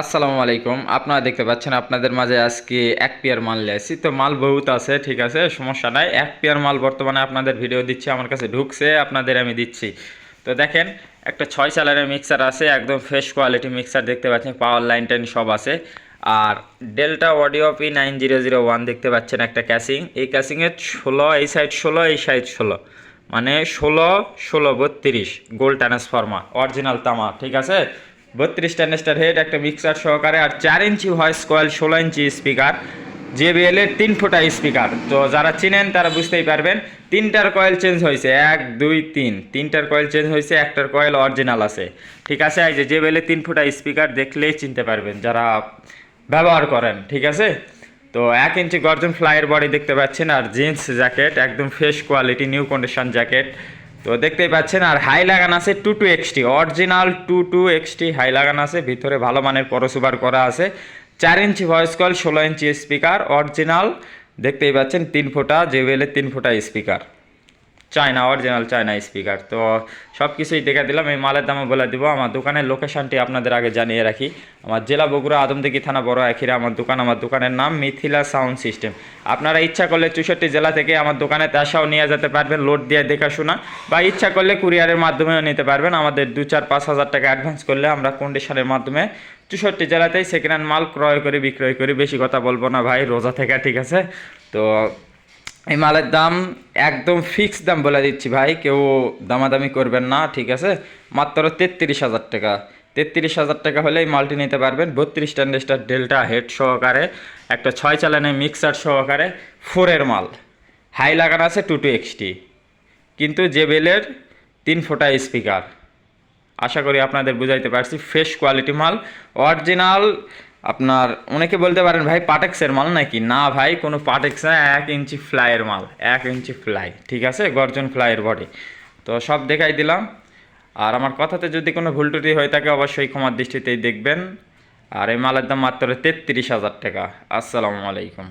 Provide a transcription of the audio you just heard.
আসসালামু আলাইকুম। আপনারা দেখতে পাচ্ছেন আপনাদের মাঝে আজকে এক পেয়ার মাল নিয়ে তো মাল বহুত আছে, ঠিক আছে, সমস্যা নাই। এক পেয়ার মাল বর্তমানে আপনাদের ভিডিও দিচ্ছি, আমার কাছে ঢুকছে, আপনাদের আমি দিচ্ছি। তো দেখেন, একটা ছয় চালারের মিক্সার আছে, একদম ফ্রেশ কোয়ালিটি মিক্সার দেখতে পাচ্ছেন পাওয়ার লাইন টাইন সব আছে। আর delta audio P nine zero zero one দেখতে পাচ্ছেন একটা ক্যাসিং এই ক্যাসিংয়ের ষোলো, এই সাইড ষোলো, এই সাইড ষোলো। মানে ষোলো ষোলো, বত্রিশ গোল্ড ট্রান্সফর্মার অরিজিনাল তামা, ঠিক আছে? বত্রিশ ট্যানেস্টার হেড, একটা মিক্সার সহকারে, আর চার ইঞ্চি ভয়েস কয়েল, ষোলো ইঞ্চি স্পিকার, জেবিএল এর তিন ফুটা স্পিকার। তো যারা চিনেন, তারা বুঝতেই পারবেন, তিনটার কয়েল চেঞ্জ হয়েছে। এক, দুই, তিন। তিনটার কয়েল চেঞ্জ হয়েছে, একটার কয়েল অরিজিনাল আছে। ঠিক আছে, এই যে এর তিন ফুটা স্পিকার দেখলেই চিনতে পারবেন, যারা ব্যবহার করেন, ঠিক আছে? তো এক ইঞ্চি গর্জন ফ্লাইয়ের বডি দেখতে পাচ্ছেন, আর জিন্স জ্যাকেট একদম fresh quality new condition jacket তো দেখতেই পাচ্ছেন, আর হাই লাগান আছে two two XT, original two two XT high লাগান আছে, ভিতরে ভালো মানের পরশুবার করা আছে। চার ইঞ্চি ভয়েস কল ষোলো ইঞ্চি স্পিকার অরিজিনাল, দেখতেই পাচ্ছেন তিন ফোটা, জেবেলের তিন ফোটা speaker China original China speaker তো সব কিছুই দেখে দিলাম, এই মালের দামও বলে দিব। আমার দোকানের লোকেশানটি আপনাদের আগে জানিয়ে রাখি। আমার জেলা বগুড়া আদমদিঘি থানা বড় এখিরা আমার দোকান। আমার দোকানের নাম মিথিলা সাউন্ড সিস্টেম। আপনারা ইচ্ছা করলে চৌষট্টি জেলা থেকে আমার দোকানে তাসাও নিয়ে যেতে পারবেন, লোড দিয়ে দেখাশোনা বা ইচ্ছা করলে কুরিয়ারের মাধ্যমেও নিতে পারবেন। আমাদের দু চার পাঁচ হাজার টাকা অ্যাডভান্স করলে আমরা কন্ডিশনের মাধ্যমে চৌষট্টি জেলাতেই সেকেন্ড হ্যান্ড মাল ক্রয় করে, বিক্রয় করি। বেশি কথা বলব না ভাই, রোজা থেকে, ঠিক আছে? তো এই মালের দাম একদম ফিক্স দাম বলে দিচ্ছি ভাই, কেউ দামাদামি করবেন না, ঠিক আছে? মাত্র তেত্রিশ হাজার টাকা। তেত্রিশ হাজার টাকা হলে এই মালটি নিতে পারবেন। বত্রিশ ট্যান্ডেস্টার ডেল্টা হেড সহকারে, একটা ছয় চালানের মিক্সার সহকারে ফোরের মাল। হাই লাগানো আছে টু টু এক্সটি কিন্তু জেবেলের তিন ফোটা স্পিকার আশা করি আপনাদের বুঝাইতে পারছি ফ্রেশ কোয়ালিটি মাল অরিজিনাল আপনার, অনেকে বলতে পারেন, ভাই, পাটেক্সের মাল নাকি? না, ভাই, কোনো পাটেক্স না, এক ইঞ্চি ফ্লাইয়ের মাল, এক ইঞ্চি ফ্লাই, ঠিক আছে? গর্জন ফ্লাইয়ের বডি। তো সব দেখাই দিলাম। আর আমার কথাতে যদি কোনো ভুল ত্রুটি হয়ে থাকে অবশ্যই ক্ষমার দৃষ্টিতেই দেখবেন। আর এই মালের দাম মাত্র তেত্রিশ হাজার টাকা। আসসালামু আলাইকুম।